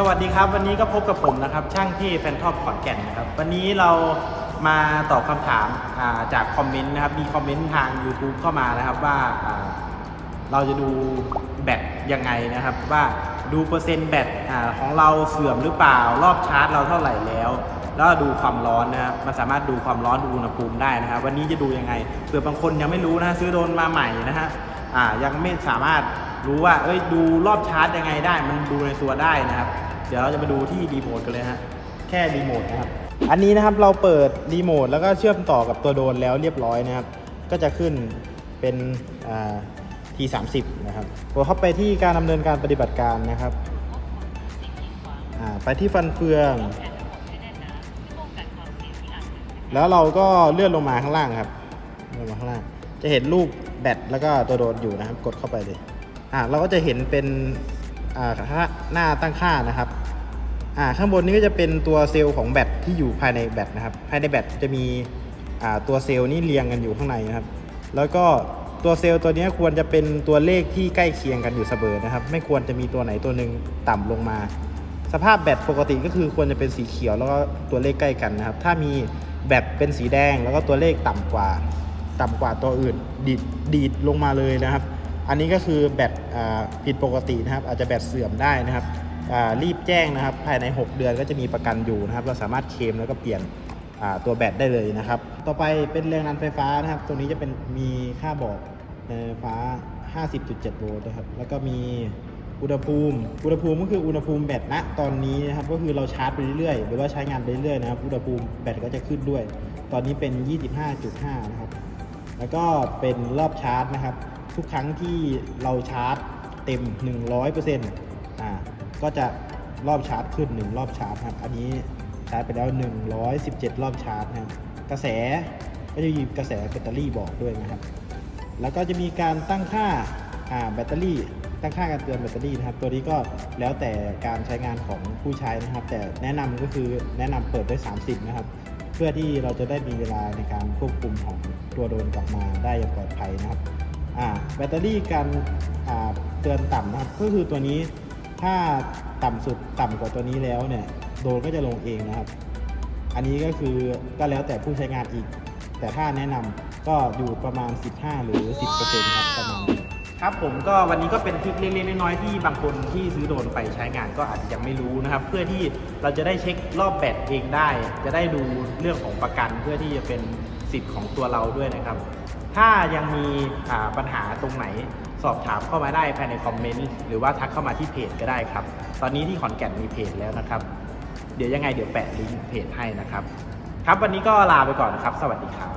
สวัสดีครับ วันนี้ก็พบกับผมนะครับ ช่างที่แฟนทอปขอนแก่นนะครับ วันนี้เรามาตอบคำถามาจากคอมเมนต์นะครับ มีคอมเมนต์ทาง YouTube เข้ามานะครับว่าาเราจะดูแบตยังไงนะครับ ว่าดูเปอร์เซ็นต์แบตอของเราเสื่อมหรือเปล่า รอบชาร์จเราเท่าไหร่แล้ว แล้วดูความร้อนนะครับมันสามารถดูความร้อนดูอุณหภูมิได้นะครับ วันนี้จะดูยังไงเผื่อบางคนยังไม่รู้นะซื้อโดนมาใหม่นะฮะยังไม่สามารถรู้ว่าเอ้ยดูรอบชาร์จยังไงได้ มันดูในตัวได้นะครับ เดี๋ยวเราจะมาดูที่รีโมทกันเลยฮะ แค่รีโมทนะครับ อันนี้นะครับเราเปิดรีโมทแล้วก็เชื่อมต่อกับตัวโดรนแล้วเรียบร้อยนะครับ ก็จะขึ้นเป็นอ่า T30 นะครับกดเข้าไปที่การดำเนินการปฏิบัติการนะครับ ไปที่ฟันเฟือง แล้วเราก็เลื่อนลงมาข้างล่างครับเลื่อนมาข้างล่าง จะเห็นรูปแบตแล้วก็ตัวโดรนอยู่นะครับ กดเข้าไปเลย อ่าเราก็จะเห็นเป็น หน้าตั้งค่านะครับอ่าข้างบนนี้ก็จะเป็นตัวเซลล์ของแบตที่อยู่ภายในแบตนะครับ ภายในแบตจะมีอ่าตัวเซลล์นี่เรียงกันอยู่ข้างในนะครับ แล้วก็ตัวเซลล์ตัวนี้ควรจะเป็นตัวเลขที่ใกล้เคียงกันอยู่เสมอนะครับ ไม่ควรจะมีตัวไหนตัวหนึ่งต่ำลงมา สภาพแบตปกติก็คือควรจะเป็นสีเขียวแล้วก็ตัวเลขใกล้กันนะครับ ถ้ามีแบตเป็นสีแดงแล้วก็ตัวเลขต่ำกว่า ต่ำกว่าตัวอื่นดีดดีดลงมาเลยนะครับ อันนี้ก็คือแบตผิดปกตินะครับ อาจจะแบตเสื่อมได้นะครับรีบแจ้งนะครับ ภายใน 6 เดือนก็จะมีประกันอยู่นะครับ เราสามารถเคลมแล้วก็เปลี่ยนตัวแบตได้เลยนะครับ ต่อไปเป็นแรงดันไฟฟ้านะครับตรงนี้จะเป็นมีค่าบอกไฟฟ้า 50.7 โวลต์นะครับ แล้วก็มีอุณหภูมิ อุณหภูมิก็คืออุณหภูมิแบตณตอนนี้นะครับ ก็คือเราชาร์จไปเรื่อยๆ หรือว่าใช้งานไปเรื่อยๆนะครับ อุณหภูมิแบตก็จะขึ้นด้วย ตอนนี้เป็น 25.5 นะครับ แล้วก็เป็นรอบชาร์จนะครับ ทุกครั้งที่เราชาร์จเต็ม 100%อ่าก็จะรอบชาร์จขึ้น 1 รอบชาร์จครับ อันนี้ชาร์จไปแล้ว 117 รอบชาร์จนะครับ กระแสก็จะมีกระแสแบตเตอรี่บอกด้วยนะครับ แล้วก็จะมีการตั้งค่าอ่าแบตเตอรี่ตั้งค่าการเตือนแบตเตอรี่นะครับ ตัวนี้ก็แล้วแต่การใช้งานของผู้ใช้นะครับ แต่แนะนำก็คือแนะนำเปิดด้วย 30 นะครับ พื่อที่เราจะได้มีเวลาในการควบคุมของตัวโดรนกลับมาได้อย่างปลอดภัยนะครับอ่าแบตเตอรี่การเตือนต่ำนะครับก็คือตัวนี้ถ้าต่ำสุดต่ำกว่าตัวนี้แล้วเนี่ยโดรนก็จะลงเองนะครับ อันนี้ก็คือก็แล้วแต่ผู้ใช้งานอีก แต่ถ้าแนะนำก็อยู่ประมาณ 15 หรือ 10%ครับประมาณนี้ ครับผมก็วันนี้ก็เป็นทริคเล็กๆน้อยๆที่บางคนที่ซื้อโดนไปใช้งานก็อาจจะยังไม่รู้นะครับ เพื่อที่เราจะได้เช็ครอบแบตเองได้ จะได้ดูเรื่องของประกันเพื่อที่จะเป็นสิทธิ์ของตัวเราด้วยนะครับ ถ้ายังมีปัญหาตรงไหนสอบถามเข้ามาได้ภายในคอมเมนต์หรือว่าทักเข้ามาที่เพจก็ได้ครับ ตอนนี้ที่ขอนแก่นมีเพจแล้วนะครับ เดี๋ยวยังไงเดี๋ยวแปะลิงก์เพจให้นะครับ ครับวันนี้ก็ลาไปก่อนนะครับ สวัสดีครับ